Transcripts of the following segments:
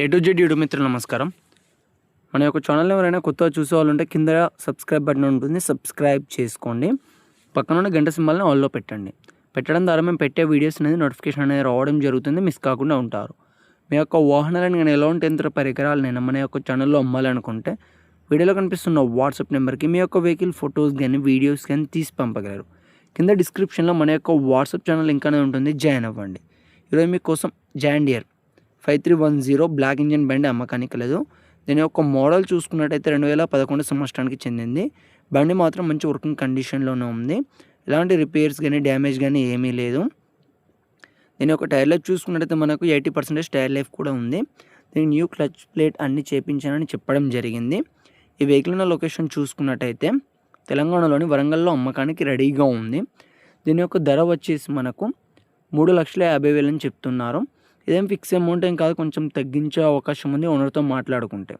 A to Z YouTube మిత్రులు నమస్కారం. మన యొక్క ఛానల్ ఎవరైనా కొత్తగా చూసే వాళ్ళు ఉంటే కింద సబ్స్క్రైబ్ బటన్ ఉంటుంది. సబ్స్క్రైబ్ చేసుకోండి. పక్కన ఉన్న గంట సింబల్ని ఆల్లో పెట్టండి. పెట్టడం ద్వారా మేము పెట్టే వీడియోస్ అనేది నోటిఫికేషన్ అనేది రావడం జరుగుతుంది. మిస్ కాకుండా ఉంటారు. మీ యొక్క వాహనాలను కానీ ఎలాంటి యంత్ర పరికరాలనైనా మన యొక్క ఛానల్లో అమ్మాలనుకుంటే వీడియోలో కనిపిస్తున్న వాట్సాప్ నెంబర్కి మీ యొక్క వెహికల్ ఫొటోస్ కానీ వీడియోస్ కానీ తీసి పంపగలరు. కింద డిస్క్రిప్షన్లో మన యొక్క వాట్సాప్ ఛానల్ ఇంకానే ఉంటుంది. జాయిన్ అవ్వండి. ఈరోజు మీకోసం dear five three one zero black engine బండి అమ్మకానికి లేదు. దీని యొక్క మోడల్ చూసుకున్నట్టయితే రెండు వేల పదకొండు సంవత్సరానికి చెందింది. బండి మాత్రం మంచి వర్కింగ్ కండిషన్లోనే ఉంది. ఎలాంటి రిపేర్స్ కానీ డ్యామేజ్ కానీ ఏమీ లేదు. దీని యొక్క టైర్ లైఫ్ చూసుకున్నట్టయితే మనకు ఎయిటీ పర్సెంటేజ్ టైర్ లైఫ్ కూడా ఉంది. దీని న్యూ క్లచ్ ప్లేట్ అన్ని చేపించానని చెప్పడం జరిగింది. ఈ వెహికల్ ఉన్న లొకేషన్ చూసుకున్నట్టయితే తెలంగాణలోని వరంగల్లో అమ్మకానికి రెడీగా ఉంది. దీని యొక్క ధర వచ్చేసి మనకు మూడు లక్షల యాభై వేలని చెప్తున్నారు. ఇదేం ఫిక్స్ అమౌంట్ ఏం కాదు కొంచెం తగ్గించే అవకాశం ఉంది ఓనర్తో మాట్లాడుకుంటే.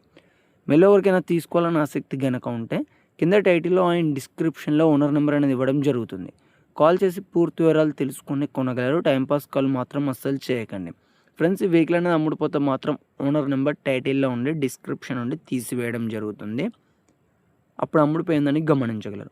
మళ్ళీ ఎవరికైనా తీసుకోవాలని ఆసక్తి కనుక ఉంటే కింద టైటిల్లో అండ్ డిస్క్రిప్షన్లో ఓనర్ నెంబర్ అనేది ఇవ్వడం జరుగుతుంది. కాల్ చేసి పూర్తి వివరాలు తెలుసుకుని కొనగలరు టైంపాస్ కాల్ మాత్రం అస్సలు చేయకండి. ఫ్రెండ్స్ ఈ వెహికల్ అనేది అమ్ముడుపోతే మాత్రం ఓనర్ నెంబర్ టైటిల్లో ఉండి డిస్క్రిప్షన్ ఉండి తీసివేయడం జరుగుతుంది. అప్పుడు అమ్ముడిపోయిందని గమనించగలరు.